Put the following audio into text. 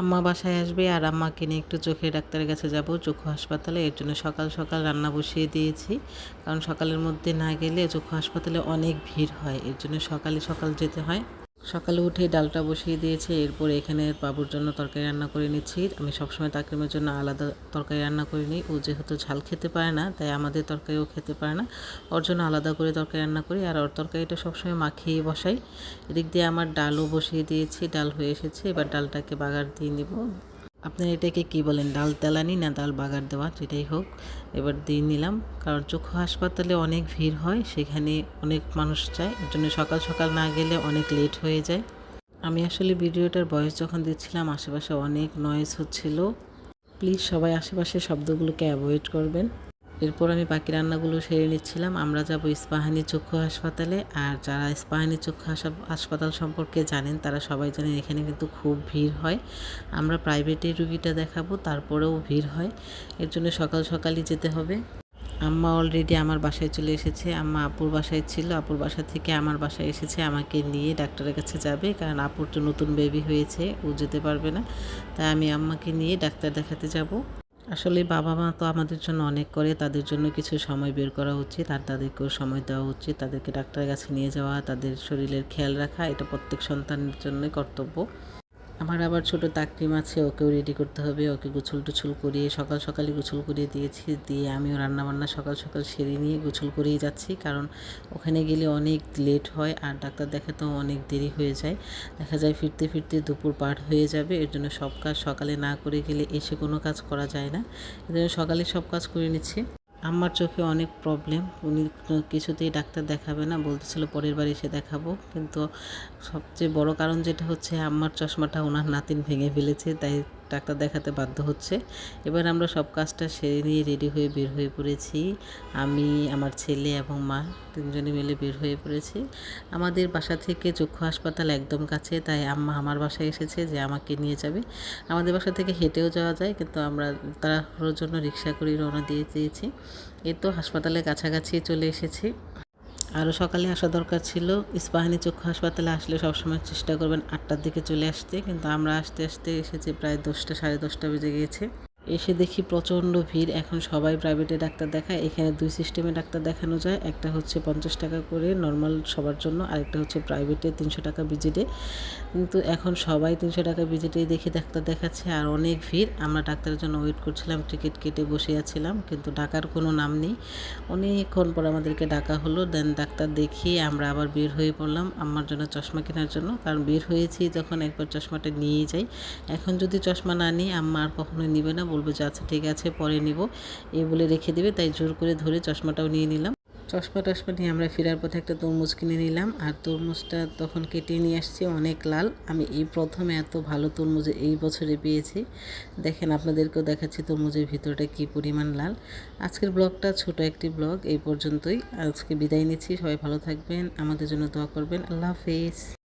আম্মা বাসায় আসবে আর আম্মাকে নিয়ে একটু চোখের ডাক্তারের কাছে যাব, চক্ষু হাসপাতালে। এর জন্য সকাল সকাল রান্না বসিয়ে দিয়েছি। কারণ সকালের মধ্যে না গেলে চক্ষু হাসপাতালে অনেক ভিড় হয়। এর জন্য সকালে সকাল যেতে হয়। সকালে উঠে ডালটা বসিয়ে দিয়েছে, এরপর এখানে বাবুর জন্য তরকারি রান্না করে নিচ্ছি। আমি সবসময় তাকরিমের জন্য আলাদা তরকারি রান্না করে নিই ও যেহেতু ঝাল খেতে পারে না, তাই আমাদের তরকারিও খেতে পারে না। ওর জন্য আলাদা করে তরকারি রান্না করি আর ওর তরকারিটা সবসময় মাখিয়ে বসাই। এদিক দিয়ে আমার ডালও বসিয়ে দিয়েছি, ডাল হয়ে এসেছে। এবার ডালটাকে বাগার দিয়ে নিব। আপনারা এটাকে কি বলেন, ডাল তেলানি না ডাল বাগার দেওয়া? যেটাই হোক, এবার দিয়ে নিলাম। কারণ চক্ষু হাসপাতালে অনেক ভিড় হয়, সেখানে অনেক মানুষ যায়। এর জন্য সকাল সকাল না গেলে অনেক লেট হয়ে যায়। আমি আসলে ভিডিওটার বয়স যখন দিচ্ছিলাম, আশেপাশে অনেক নয়েজ হচ্ছিল। প্লিজ সবাই আশেপাশে শব্দগুলোকে অ্যাভয়েড করবেন। এরপর আমি বাকি রান্নাগুলো সেরে নিচ্ছিলাম। আমরা যাব ইস্পাহানি চক্ষু হাসপাতালে আর যারা ইস্পাহানি চক্ষু হাসা- হাসপাতাল সম্পর্কে জানেন তারা সবাই জানেন এখানে কিন্তু খুব ভিড় হয়। আমরা প্রাইভেটে রুগীটা দেখাবো, তারপরেও ভিড় হয়। এর জন্য সকাল সকালই যেতে হবে। আম্মা অলরেডি আমার বাসায় চলে এসেছে। আম্মা আপুর বাসায় ছিল। আপুর বাসা থেকে আমার বাসায় এসেছে। আমাকে নিয়ে ডাক্তারের কাছে যাবে কারণ আপুর তো নতুন বেবি হয়েছে, ও যেতে পারবে না। তাই আমি আম্মাকে নিয়ে ডাক্তার দেখাতে যাব। আসলে বাবা মা তো আমাদের জন্য অনেক করে, তাদের জন্য কিছু সময় বের করা উচিত আর তাদেরকেও সময় দেওয়া উচিত। তাদেরকে ডাক্তারের কাছে নিয়ে যাওয়া, তাদের শরীরের খেয়াল রাখা, এটা প্রত্যেক সন্তানের জন্যই কর্তব্য। আমার আবার ছোট তাকরিম আছে, ওকেও রেডি করতে হবে, ওকে গোছল টুছল করিয়ে সকাল সকালই গোছল করিয়ে দিয়েছি, দিয়ে আমিও রান্নাবান্না সকাল সকাল সেরে নিয়ে গোছল করিয়ে যাচ্ছি, কারণ ওখানে গেলে অনেক লেট হয় আর ডাক্তার দেখাতেও অনেক দেরি হয়ে যায়। দেখা যায় ফিরতে ফিরতে দুপুর পার হয়ে যাবে, এর জন্য সব কাজ সকালে না করে গেলে এসে কোনো কাজ করা যায় না, এর জন্য সকালে সব কাজ করে নিচ্ছি। আমার চোখে অনেক প্রবলেম উনি কিছুতেই ডাক্তার দেখাবে না, বলতেছিল পরের বার এসে দেখাবো। কিন্তু সবচেয়ে বড় কারণ যেটা হচ্ছে, আমার চশমাটা ওনার নাতিন ভেঙে ফেলেছে, তাই ডাক্তার দেখাতে বাধ্য হচ্ছে। এবার আমরা সব কাজটা সেরে নিয়ে রেডি হয়ে বের হয়ে পড়েছি। আমি, আমার ছেলে এবং মা তিনজনে মিলে বের হয়ে পড়েছি। আমাদের বাসা থেকে চক্ষু হাসপাতাল একদম কাছে, তাই আম্মা আমার বাসায় এসেছে যে আমাকে নিয়ে যাবে। আমাদের বাসা থেকে হেঁটেও যাওয়া যায়, কিন্তু আমরা তাড়াহুড়োর জন্য রিক্সা করে রওনা দিয়ে দিয়েছি। এ তো হাসপাতালের কাছাকাছি চলে এসেছি। আরও সকালে আসা দরকার ছিল। ইস্পাহানি চক্ষু হাসপাতালে আসলে সবসময় চেষ্টা করবেন আটটার দিকে চলে আসতে। কিন্তু আমরা আসতে আসতে এসেছি প্রায় দশটা, সাড়ে দশটা বেজে গিয়েছে। এসে দেখি প্রচণ্ড ভিড়। এখন সবাই প্রাইভেটে ডাক্তার দেখায়। এখানে দুই সিস্টেমে ডাক্তার দেখানো যায়। একটা হচ্ছে পঞ্চাশ টাকা করে নর্মাল সবার জন্য, আরেকটা হচ্ছে প্রাইভেটে তিনশো টাকা ভিজিটে কিন্তু এখন সবাই তিনশো টাকা ভিজিটেই দেখি ডাক্তার দেখাচ্ছে, আর অনেক ভিড়। আমরা ডাক্তারের জন্য ওয়েট করছিলাম টিকিট কেটে বসে আছিলাম, কিন্তু ডাকার কোনো নাম নেই। অনেকক্ষণ পর আমাদেরকে ডাকা হলো দেন ডাক্তার দেখিয়ে আমরা আবার বের হয়ে পড়লাম আমার জন্য চশমা কেনার জন্য। কারণ বের হয়েছি যখন একবার চশমাটা নিয়ে যাই। এখন যদি চশমা না নিই, আম্মা আর কখনোই নিবে না বলবে যে আচ্ছা ঠিক আছে, পরে নিব। এই বলে রেখে দেবে, তাই জোর করে ধরে চশমাটাও নিয়ে নিলাম। চশমা টশমা নিয়ে আমরা ফেরার পথে একটা তরমুজ কিনে নিলাম, আর তরমুজটা তখন কেটে নিয়ে আসছি, অনেক লাল। আমি এই প্রথমে এত ভালো তরমুজ এই বছরে পেয়েছি। দেখেন, আপনাদেরকেও দেখাচ্ছি তরমুজের ভিতরটা কি পরিমাণ লাল। আজকের ব্লগটা ছোট একটি ব্লগ, এই পর্যন্তই। আজকে বিদায় নিচ্ছি, সবাই ভালো থাকবেন, আমাদের জন্য দোয়া করবেন। আল্লাহ হাফেজ।